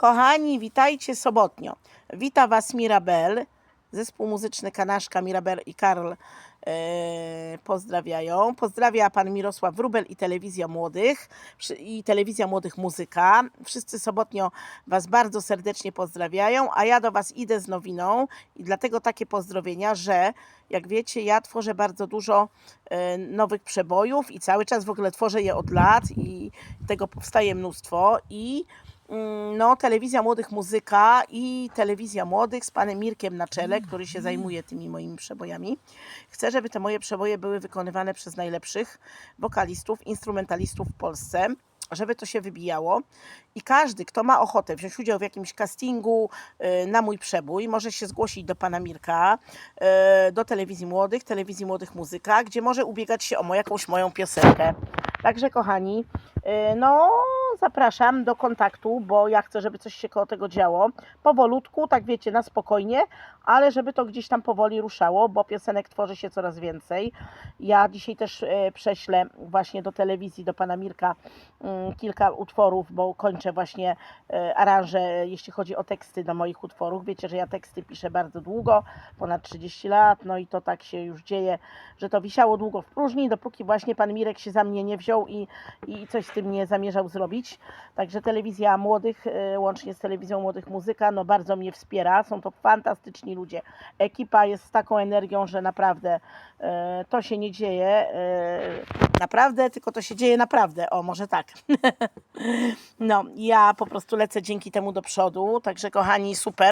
Kochani, witajcie sobotnio. Wita Was Mirabel, zespół muzyczny Kanaszka, Mirabel i Karl e, pozdrawiają. Pozdrawia Pan Mirosław Wróbel i Telewizja Młodych i Telewizja Młodych Muzyka. Wszyscy sobotnio Was bardzo serdecznie pozdrawiają, a ja do Was idę z nowiną i dlatego takie pozdrowienia, że jak wiecie, ja tworzę bardzo dużo e, nowych przebojów i cały czas w ogóle tworzę je od lat i tego powstaje mnóstwo i no, telewizja młodych muzyka i telewizja młodych z panem Mirkiem na czele, który się zajmuje tymi moimi przebojami. Chcę, żeby te moje przeboje były wykonywane przez najlepszych wokalistów, instrumentalistów w Polsce, żeby to się wybijało. I każdy, kto ma ochotę wziąć udział w jakimś castingu y, na mój przebój, może się zgłosić do pana Mirka, y, do telewizji młodych, telewizji młodych muzyka, gdzie może ubiegać się o jakąś moją piosenkę. Także kochani, y, no zapraszam do kontaktu, bo ja chcę, żeby coś się koło tego działo. Powolutku, tak wiecie, na spokojnie, ale żeby to gdzieś tam powoli ruszało, bo piosenek tworzy się coraz więcej. Ja dzisiaj też e, prześlę właśnie do telewizji, do pana Mirka mm, kilka utworów, bo kończę właśnie e, aranże, jeśli chodzi o teksty do moich utworów. Wiecie, że ja teksty piszę bardzo długo, ponad 30 lat, no i to tak się już dzieje, że to wisiało długo w próżni, dopóki właśnie pan Mirek się za mnie nie wziął i, i coś z tym nie zamierzał zrobić. Także telewizja młodych, e, łącznie z telewizją młodych muzyka, no bardzo mnie wspiera. Są to fantastyczni ludzie. Ekipa jest z taką energią, że naprawdę e, to się nie dzieje e, naprawdę, tylko to się dzieje naprawdę. O, może tak. no, ja po prostu lecę dzięki temu do przodu. Także kochani, super.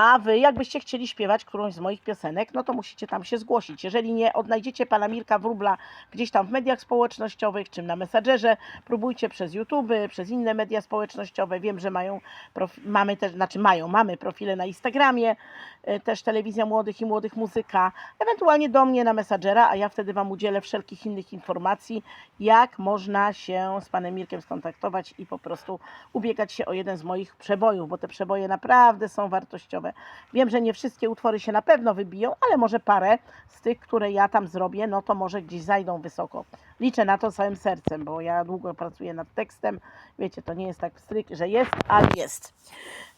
A wy, jakbyście chcieli śpiewać którąś z moich piosenek, no to musicie tam się zgłosić. Jeżeli nie odnajdziecie pana Mirka Wróbla gdzieś tam w mediach społecznościowych, czy na Messengerze, próbujcie przez YouTube, przez inne media społecznościowe. Wiem, że mają, mamy też, znaczy mają, mamy profile na Instagramie, y, też Telewizja Młodych i Młodych Muzyka, ewentualnie do mnie na Messengera, a ja wtedy Wam udzielę wszelkich innych informacji, jak można się z panem Mirkiem skontaktować i po prostu ubiegać się o jeden z moich przebojów, bo te przeboje naprawdę są wartościowe. Wiem, że nie wszystkie utwory się na pewno wybiją, ale może parę z tych, które ja tam zrobię, no to może gdzieś zajdą wysoko. Liczę na to całym sercem, bo ja długo pracuję nad tekstem. Wiecie, to nie jest tak stryk, że jest, ale jest.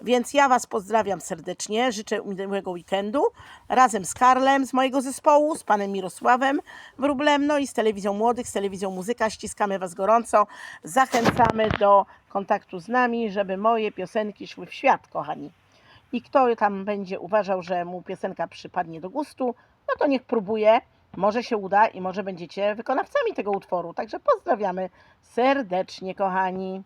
Więc ja Was pozdrawiam serdecznie, życzę miłego weekendu razem z Karlem z mojego zespołu, z panem Mirosławem Wróblem, no i z Telewizją Młodych, z Telewizją Muzyka. Ściskamy Was gorąco, zachęcamy do kontaktu z nami, żeby moje piosenki szły w świat, kochani. I kto tam będzie uważał, że mu piosenka przypadnie do gustu, no to niech próbuje. Może się uda i może będziecie wykonawcami tego utworu. Także pozdrawiamy serdecznie, kochani.